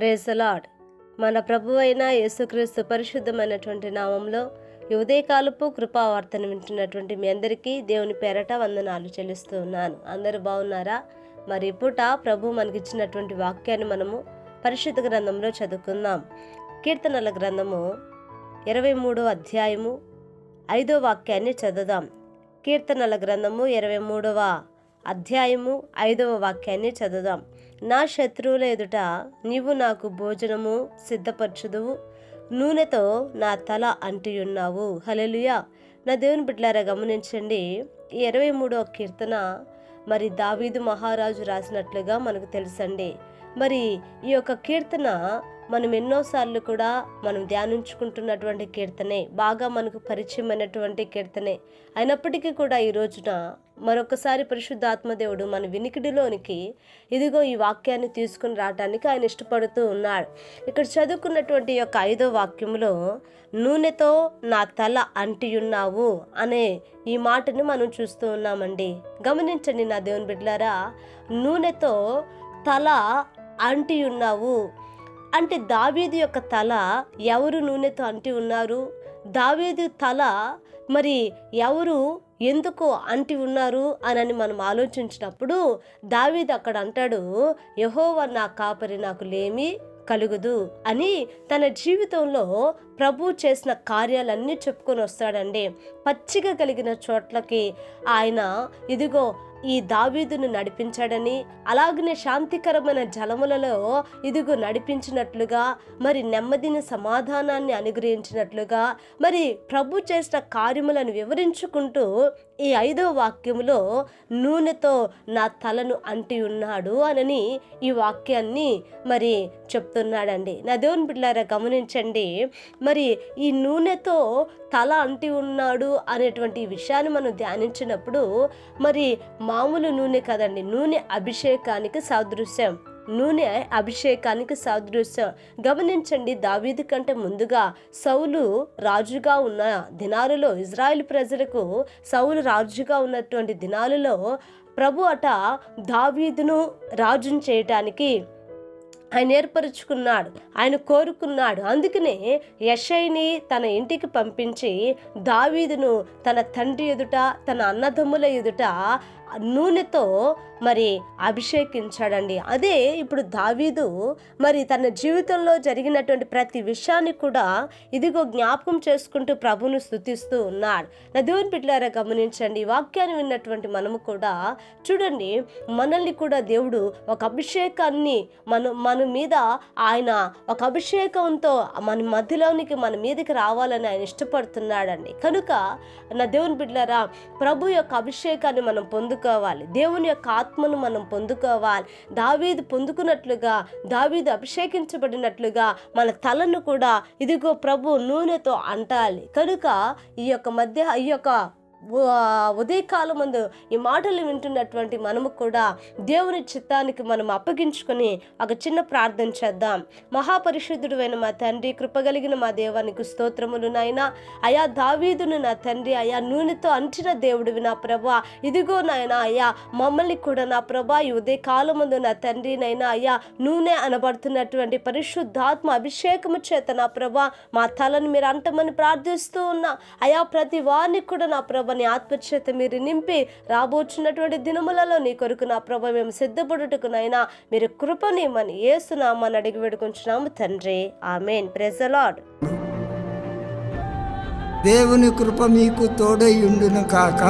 Praise lord మన ప్రభు అయిన యేసుక్రీస్తు పరిశుద్ధమైనటువంటి నామంలో ఈ ఉదయకాలపు కృపావార్తను వింటున్నటువంటి మీ అందరికీ దేవుని పేరట వందనాలు చెల్లిస్తూ ఉన్నాను. అందరూ బాగున్నారా? మరి పూట ప్రభు మనకిచ్చినటువంటి వాక్యాన్ని మనము పరిశుద్ధ గ్రంథంలో చదువుకుందాం. కీర్తనల గ్రంథము ఇరవై మూడో అధ్యాయము ఐదో వాక్యాన్ని చదువుదాం. కీర్తనల గ్రంథము ఇరవై మూడవ అధ్యాయము ఐదవ వాక్యాన్ని చదువుదాం. నా శత్రువుల ఎదుట నీవు నాకు భోజనము సిద్ధపరచుదువు. నూనెతో నా తల అంటియున్నావు. హలెలుయా నా దేవుని బిడ్డలారా గమనించండి. ఈ ఇరవై మూడో కీర్తన మరి దావీదు మహారాజు రాసినట్లుగా మనకు తెలుసండి. మరి ఈ యొక్క కీర్తన మనం ఎన్నోసార్లు కూడా మనం ధ్యానించుకుంటున్నటువంటి కీర్తనే బాగా మనకు పరిచయమైనటువంటి కీర్తనే అయినప్పటికీ కూడా ఈ రోజున మరొకసారి పరిశుద్ధాత్మదేవుడు మన వినికిడిలోనికి ఇదిగో ఈ వాక్యాన్ని తీసుకుని రావడానికి ఆయన ఇష్టపడుతూ ఉన్నాడు. ఇక్కడ చదువుకున్నటువంటి యొక్క ఐదో వాక్యంలో నూనెతో నా తల అంటియున్నావు అనే ఈ మాటని మనం చూస్తూ ఉన్నామండి. గమనించండి నా దేవుని బిడ్డలారా నూనెతో తల అంటియున్నావు. అంటే దావీదు యొక్క తల ఎవరు నూనెతో అంటి ఉన్నారు? దావీదు తల మరి ఎవరు ఎందుకు అంటి ఉన్నారు? అనని మనం ఆలోచించినప్పుడు దావీదు అక్కడ అంటాడు యహోవ నా కాపరి నాకు లేమి కలుగుదు అని తన జీవితంలో ప్రభు చేసిన కార్యాలన్నీ చెప్పుకొని వస్తాడండి. పచ్చిగా కలిగిన చోట్లకి ఆయన ఇదిగో ఈ దావీదును నడిపించాడని అలాగనే శాంతికరమైన జలములలో ఇదిగో నడిపించినట్లుగా మరి నెమ్మదిని సమాధానాన్ని అనుగ్రహించినట్లుగా మరి ప్రభు చేసిన కార్యములను వివరించుకుంటూ ఈ ఐదో వాక్యములో నూనెతో నా తలను అంటి ఉన్నాడు అనని ఈ వాక్యాన్ని మరి చెప్తున్నాడండి. నా దేవుని బిడ్డారా గమనించండి. మరి ఈ నూనెతో తల అంటి ఉన్నాడు అనేటువంటి విషయాన్ని మనం ధ్యానించినప్పుడు మరి మామూలు నూనె కదండి. నూనె అభిషేకానికి సాదృశ్యం. నూనె అభిషేకానికి సాదృశ్యం. గమనించండి దావీదు కంటే ముందుగా సౌలు రాజుగా ఉన్న దినాలలో ఇజ్రాయెల్ ప్రజలకు సౌలు రాజుగా ఉన్నటువంటి దినాలలో ప్రభు అట దావీదును రాజును చేయటానికి ఆయన ఏర్పరుచుకున్నాడు. ఆయన కోరుకున్నాడు. అందుకనే యషైని తన ఇంటికి పంపించి దావీదును తన తండ్రి ఎదుట తన అన్నదమ్ముల ఎదుట నూనెతో మరి అభిషేకించాడండి. అదే ఇప్పుడు దావీదు మరి తన జీవితంలో జరిగినటువంటి ప్రతి విషయాన్ని కూడా ఇదిగో జ్ఞాపకం చేసుకుంటూ ప్రభును స్థుతిస్తూ ఉన్నాడు. నా దేవుని బిడ్డలారా గమనించండి వాక్యాన్ని విన్నటువంటి మనము కూడా చూడండి మనల్ని కూడా దేవుడు ఒక అభిషేకాన్ని మన మన మీద ఆయన ఒక అభిషేకంతో మన మధ్యలోనికి మన మీదకి రావాలని ఆయన ఇష్టపడుతున్నాడండి. కనుక నా దేవుని బిడ్డలారా ప్రభు యొక్క అభిషేకాన్ని మనం పొందుకోవాలి. దేవుని యొక్క ఆత్మను మనం పొందుకోవాలి. దావీదు పొందుకున్నట్లుగా దావీదు అభిషేకించబడినట్లుగా మన తలను కూడా ఇదిగో ప్రభు నూనెతో అంటాలి. కనుక ఈ యొక్క మధ్య ఈ యొక్క ఉదయకాలం ముందు ఈ మాటలు వింటున్నటువంటి మనము కూడా దేవుని చిత్తానికి మనం అప్పగించుకొని ఒక చిన్న ప్రార్థన చేద్దాం. మహాపరిశుద్ధుడు అయిన మా తండ్రి కృపగలిగిన మా దేవానికి స్తోత్రములు నాయన. అయా దావీదును నా తండ్రి అయా నూనెతో అంటిన దేవుడివి నా ప్రభా. ఇదిగో నాయన అయ్యా మమ్మల్ని కూడా నా ప్రభా ఈ ఉదయకాలం ముందు నా తండ్రి నైనా అయ్యా నూనె అనబడుతున్నటువంటి పరిశుద్ధాత్మ అభిషేకము చేత నా ప్రభా మా తలను మీరు అంటమని ప్రార్థిస్తూ ఉన్నా. అయా ప్రతి వారిని కూడా నా ప్రభా ప్రభని ఆత్మచేత మీరు నింపి రాబోచున్నటువంటి దినములలో నీ కొరకు నా ప్రభ మేము సిద్ధపడుటకునైనా మీరు కృపని మన ఏసునామని అడిగి వేడుకుంటున్నాము తండ్రి. ఆమెన్. ప్రెజలాడ్ దేవుని కృప మీకు తోడై ఉండును కాక.